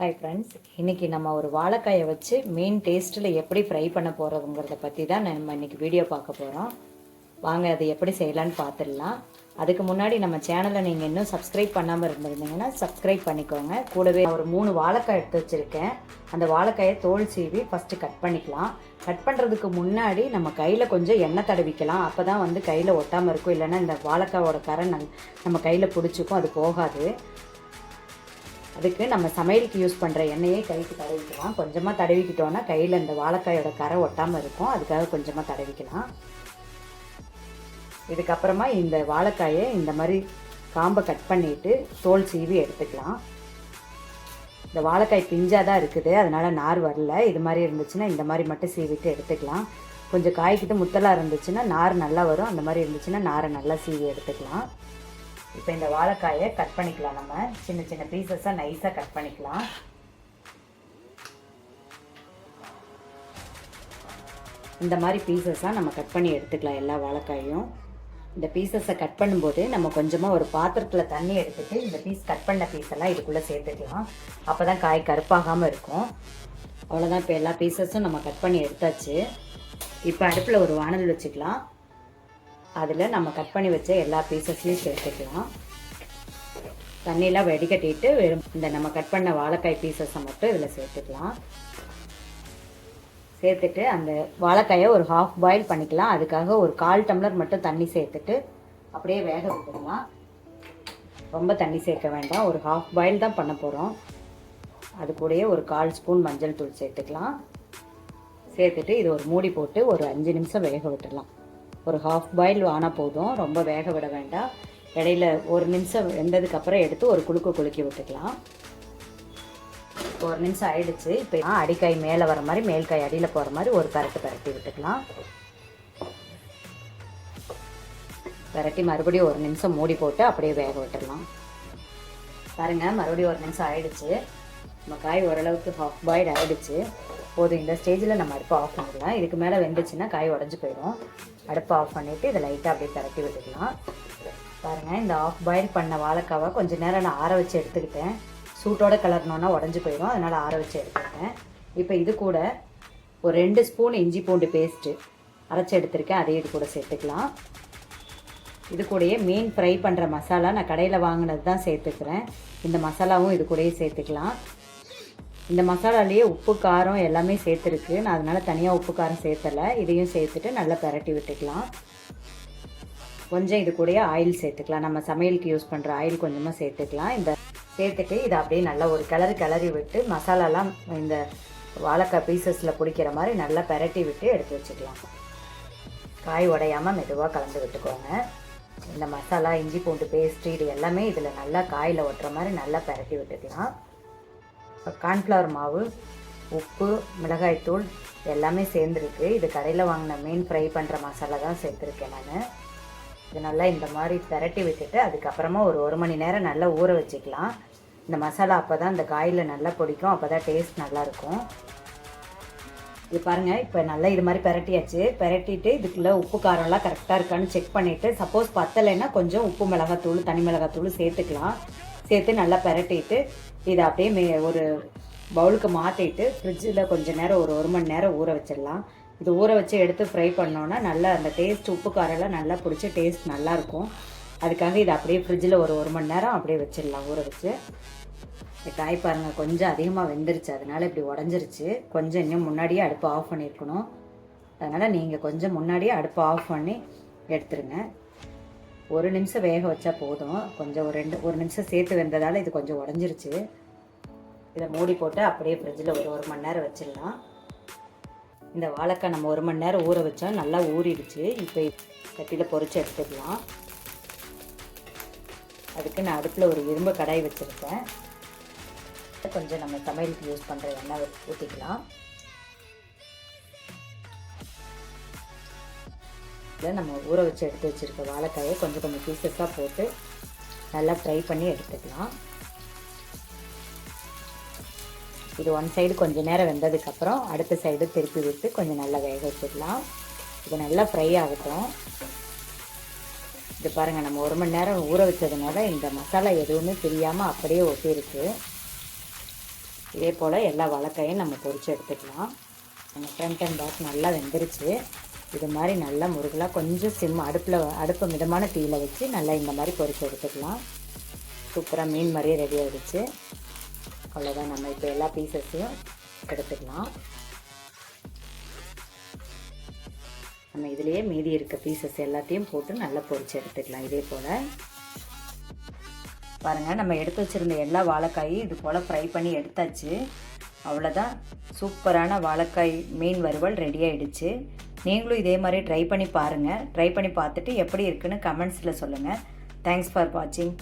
Hi friends இன்றைக்கி நம்ம ஒரு வாழைக்காயை வச்சு மெயின் டேஸ்ட்டில் எப்படி ஃப்ரை பண்ண போகிறோங்கிறத பற்றி தான் நம்ம இன்றைக்கி வீடியோ பார்க்க போகிறோம் வாங்க அது எப்படி செய்யலான்னு பார்த்துடலாம். அதுக்கு முன்னாடி நம்ம சேனலை நீங்கள் இன்னும் சப்ஸ்கிரைப் பண்ணாமல் இருந்திருந்தீங்கன்னா சப்ஸ்கிரைப் பண்ணிக்கோங்க. கூடவே ஒரு மூணு வாழைக்காய் எடுத்து வச்சுருக்கேன். அந்த வாழைக்காயை தோல் சீவி ஃபஸ்ட்டு கட் பண்ணிக்கலாம். கட் பண்ணுறதுக்கு முன்னாடி நம்ம கையில் கொஞ்சம் எண்ணெய் தடவிக்கலாம். அப்போ தான் வந்து கையில் ஒட்டாமல் இருக்கும். இல்லைன்னா இந்த வாழைக்காயோட கரை நல் நம்ம கையில் பிடிச்சிக்கும். அது போகாது. அதுக்கு நம்ம சமையலுக்கு யூஸ் பண்ணுற எண்ணெயை கைக்கு தடவிக்கலாம். கொஞ்சமாக தடவிக்கிட்டோன்னா கையில் இந்த வாழைக்காயோட கரை ஒட்டாமல் இருக்கும். அதுக்காக கொஞ்சமாக தடவிக்கலாம். இதுக்கப்புறமா இந்த வாழைக்காயை இந்த மாதிரி காம்பை கட் பண்ணிவிட்டு தோல் சீவி எடுத்துக்கலாம். இந்த வாழைக்காய் பிஞ்சாக தான் இருக்குது. அதனால் நார் வரல. இது மாதிரி இருந்துச்சுன்னா இந்த மாதிரி மட்டும் சீவிட்டு எடுத்துக்கலாம். கொஞ்சம் காய்க்கிட்டு முத்தலாக இருந்துச்சுன்னா நார் நல்லா வரும். அந்த மாதிரி இருந்துச்சுன்னா நாரை நல்லா சீவி எடுத்துக்கலாம். இப்போ இந்த வாழைக்காயை கட் பண்ணிக்கலாம் நம்ம. சின்ன சின்ன பீசஸாக நைஸாக கட் பண்ணிக்கலாம். இந்த மாதிரி பீசஸாக நம்ம கட் பண்ணி எடுத்துக்கலாம் எல்லா வாழைக்காயும் இந்த பீசஸை கட் பண்ணும்போது நம்ம கொஞ்சமாக ஒரு பாத்திரத்தில் தண்ணி எடுத்துட்டு இந்த பீஸ் கட் பண்ண பீஸெல்லாம் இதுக்குள்ளே சேர்த்துக்கலாம். அப்போ தான் காய் கருப்பாகாமல் இருக்கும். அவ்வளோதான் இப்போ எல்லா பீசஸும் நம்ம கட் பண்ணி எடுத்தாச்சு. இப்போ அடுப்பில் ஒரு வானல் வச்சுக்கலாம். அதில் நம்ம கட் பண்ணி வச்ச எல்லா பீசஸ்லையும் சேர்த்துக்கலாம். தண்ணியெலாம் வடிகட்டிட்டு வெறும் இந்த நம்ம கட் பண்ண வாழைக்காய் பீசஸை மட்டும் இதில் சேர்த்துக்கலாம். சேர்த்துட்டு அந்த வாழைக்காயை ஒரு ஹாஃப் பாயில் பண்ணிக்கலாம். அதுக்காக ஒரு கால் டம்ளர் மட்டும் தண்ணி சேர்த்துட்டு அப்படியே வேக விட்டுடலாம். ரொம்ப தண்ணி சேர்க்க வேண்டாம். ஒரு ஹாஃப் பாயில் தான் பண்ண போகிறோம் அது கூடயே ஒரு கால் ஸ்பூன் மஞ்சள் தூள் சேர்த்துக்கலாம். சேர்த்துட்டு இது ஒரு மூடி போட்டு ஒரு அஞ்சு நிமிஷம் வேக விட்டுடலாம். ஒரு ஹாஃப் பாயில் ஆனால் போதும். ரொம்ப வேக விட வேண்டாம். இடையில ஒரு நிமிஷம் வெந்ததுக்கப்புறம் எடுத்து ஒரு குலுக்கு குலுக்கி விட்டுக்கலாம். ஒரு நிமிஷம் ஆயிடுச்சு. இப்போ அடிக்காய் மேலே வர மாதிரி மேல்காய் அடியில் போகிற மாதிரி ஒரு பரட்டு பரட்டி விட்டுக்கலாம். பரட்டி மறுபடியும் ஒரு நிமிஷம் மூடி போட்டு அப்படியே வேக விட்டுடலாம். பாருங்க மறுபடியும் ஒரு நிமிஷம் ஆயிடுச்சு. நம்ம காய் ஓரளவுக்கு ஹாஃப் பாயில் ஆயிடுச்சு. போதும். இந்த ஸ்டேஜில் நம்ம அடுப்பை ஆஃப் பண்ணிடலாம். இதுக்கு மேலே வெந்துச்சுன்னா காய் உடஞ்சி போயிடும். அடுப்பை ஆஃப் பண்ணிவிட்டு இதை லைட்டாக அப்படியே பரட்டி விட்டுக்கலாம். பாருங்கள் இந்த ஆஃப் பாயில் பண்ண வாழைக்காவை கொஞ்சம் நேரம் நான் ஆற வச்சு எடுத்துக்கிட்டேன். சூட்டோட கலரணுன்னா உடஞ்சி போயிடும். அதனால் ஆற வச்சு எடுத்துக்கிட்டேன். இப்போ இது கூட ஒரு ரெண்டு ஸ்பூன் இஞ்சி பூண்டு பேஸ்ட்டு அரைச்சி எடுத்திருக்கேன். அதையும் இது கூட சேர்த்துக்கலாம். இது கூடயே மீன் ஃப்ரை பண்ணுற மசாலா நான் கடையில் வாங்கினது தான் சேர்த்துக்கிறேன். இந்த மசாலாவும் இது கூடயே சேர்த்துக்கலாம். இந்த மசாலாலேயே உப்பு காரம் எல்லாமே சேர்த்துருக்கு. நான் அதனால் தனியாக உப்பு காரம் சேர்த்தலை. இதையும் சேர்த்துட்டு நல்லா பரட்டி விட்டுக்கலாம். கொஞ்சம் இது கூடயே ஆயில் சேர்த்துக்கலாம். நம்ம சமையலுக்கு யூஸ் பண்ணுற ஆயில் கொஞ்சமாக சேர்த்துக்கலாம். இந்த சேர்த்துட்டு இதை அப்படியே நல்லா ஒரு கிளறி கிளறி விட்டு மசாலாலாம் இந்த வாழைக்காய் பீசஸில் பிடிக்கிற மாதிரி நல்லா பரட்டி விட்டு எடுத்து வச்சுக்கலாம். காய் உடையாமல் மெதுவாக கலந்து விட்டுக்கோங்க. இந்த மசாலா இஞ்சி பூண்டு பேஸ்ட்டு இது எல்லாமே இதில் நல்லா காயில் ஒட்டுற மாதிரி நல்லா பரட்டி விட்டுக்கலாம். கார்ன்ஃப்ளவர் மாவு உப்பு மிளகாய்த்தூள் எல்லாமே சேர்ந்துருக்கு. இது கடையில் வாங்கின மீன் ஃப்ரை பண்ணுற மசாலா தான் சேர்த்துருக்கேன் நான். இது நல்லா இந்த மாதிரி திரட்டி விட்டுட்டு அதுக்கப்புறமா ஒரு ஒரு மணி நேரம் நல்லா ஊற வச்சுக்கலாம். இந்த மசாலா அப்போ தான் இந்த காயில் நல்லா பிடிக்கும் அப்போ தான் டேஸ்ட் நல்லாயிருக்கும் இது பாருங்கள் இப்போ நல்லா இது மாதிரி பெரட்டியாச்சு. பெரட்டிட்டு இதுக்குள்ளே உப்பு காரம்லாம் கரெக்டாக இருக்கான்னு செக் பண்ணிவிட்டு சப்போஸ் பத்தலைன்னா கொஞ்சம் உப்பு மிளகாத்தூள் தனி மிளகாத்தூள் சேர்த்துக்கலாம். சேர்த்து நல்லா பரட்டிட்டு இதை அப்படியே மே ஒரு பவுலுக்கு மாற்றிட்டு ஃப்ரிட்ஜில் கொஞ்சம் நேரம் ஒரு ஒரு மணி நேரம் ஊற வச்சிடலாம். இது ஊற வச்சு எடுத்து ஃப்ரை பண்ணோன்னா நல்லா அந்த டேஸ்ட் உப்பு காரெல்லாம் நல்லா பிடிச்சி டேஸ்ட் நல்லாயிருக்கும் அதுக்காக இதை அப்படியே ஃப்ரிட்ஜில் ஒரு ஒரு மணி நேரம் அப்படியே வச்சிடலாம் ஊற வச்சு. காய் பாருங்கள் கொஞ்சம் அதிகமாக வெந்துருச்சு. அதனால் இப்படி உடஞ்சிருச்சு. கொஞ்சம் இன்னும் முன்னாடியே அடுப்பு ஆஃப் பண்ணியிருக்கணும். அதனால் நீங்கள் கொஞ்சம் முன்னாடியே அடுப்பு ஆஃப் பண்ணி எடுத்துருங்க. ஒரு நிமிஷம் வேக வச்சா போதும். கொஞ்சம் ஒரு ரெண்டு ஒரு நிமிஷம் சேர்த்து வெந்ததால் இது கொஞ்சம் உடஞ்சிருச்சு. இதை மூடி போட்டு அப்படியே ஃப்ரிட்ஜில் ஒரு ஒரு மணி நேரம் வச்சிடலாம். இந்த வாழைக்காய் நம்ம ஒரு மணி நேரம் ஊற வச்சா நல்லா ஊறிடுச்சு. இப்போ கட்டியில் பொறிச்சு எடுத்துக்கலாம். அதுக்கு நான் அடுப்பில் ஒரு இரும்பு கடாய் வச்சுருக்கேன். கொஞ்சம் நம்ம சமையலுக்கு யூஸ் பண்ணுற எண்ணெய் ஊற்றிக்கலாம் இதில் நம்ம ஊற வச்சு எடுத்து வச்சுருக்க வாழைக்காயை கொஞ்சம் கொஞ்சம் பீசஸாக போட்டு நல்லா ஃப்ரை பண்ணி எடுத்துக்கலாம். இது ஒன் சைடு கொஞ்சம் நேரம் வெந்ததுக்கப்புறம் அடுத்த சைடு திருப்பி விட்டு கொஞ்சம் நல்லா வேக வச்சிடலாம். இது நல்லா ஃப்ரை ஆகட்டும். இது பாருங்கள் நம்ம ஒரு மணி நேரம் ஊற வச்சதுனால இந்த மசாலா எதுவுமே பிரியாமல் அப்படியே ஒட்டியிருக்கு இதே போல் எல்லா வாழைக்காயும் நம்ம பொறிச்சு எடுத்துக்கலாம். நம்ம ஃப்ரண்ட் அண்ட் பேக் நல்லா வெந்துருச்சு. இது மாதிரி நல்லா முருகலாக கொஞ்சம் சிம் அடுப்பில் அடுப்பு மிதமான தீயில் வச்சு நல்லா இந்த மாதிரி பொரிச்சு எடுத்துக்கலாம். சூப்பராக மீன் மாதிரியே ரெடி ஆகிடுச்சு அவ்வளோதான் நம்ம இப்போ எல்லா பீசஸையும் எடுத்துக்கலாம். நம்ம இதுலேயே மீதி இருக்க பீசஸ் எல்லாத்தையும் போட்டு நல்லா பொரிச்சு எடுத்துக்கலாம். இதே போல். பாருங்கள் நம்ம எடுத்து வச்சுருந்த எல்லா வாழைக்காயும் இது போல் ஃப்ரை பண்ணி எடுத்தாச்சு. அவ்வளோதான் சூப்பரான வாழைக்காய் மீன் வறுவல் ரெடி ஆகிடுச்சு நீங்களும் இதே மாதிரி ட்ரை பண்ணி பாருங்கள் ட்ரை பண்ணி பார்த்துட்டு எப்படி இருக்குன்னு கமெண்ட்ஸில் சொல்லுங்கள் தேங்க்ஸ் ஃபார் வாட்சிங்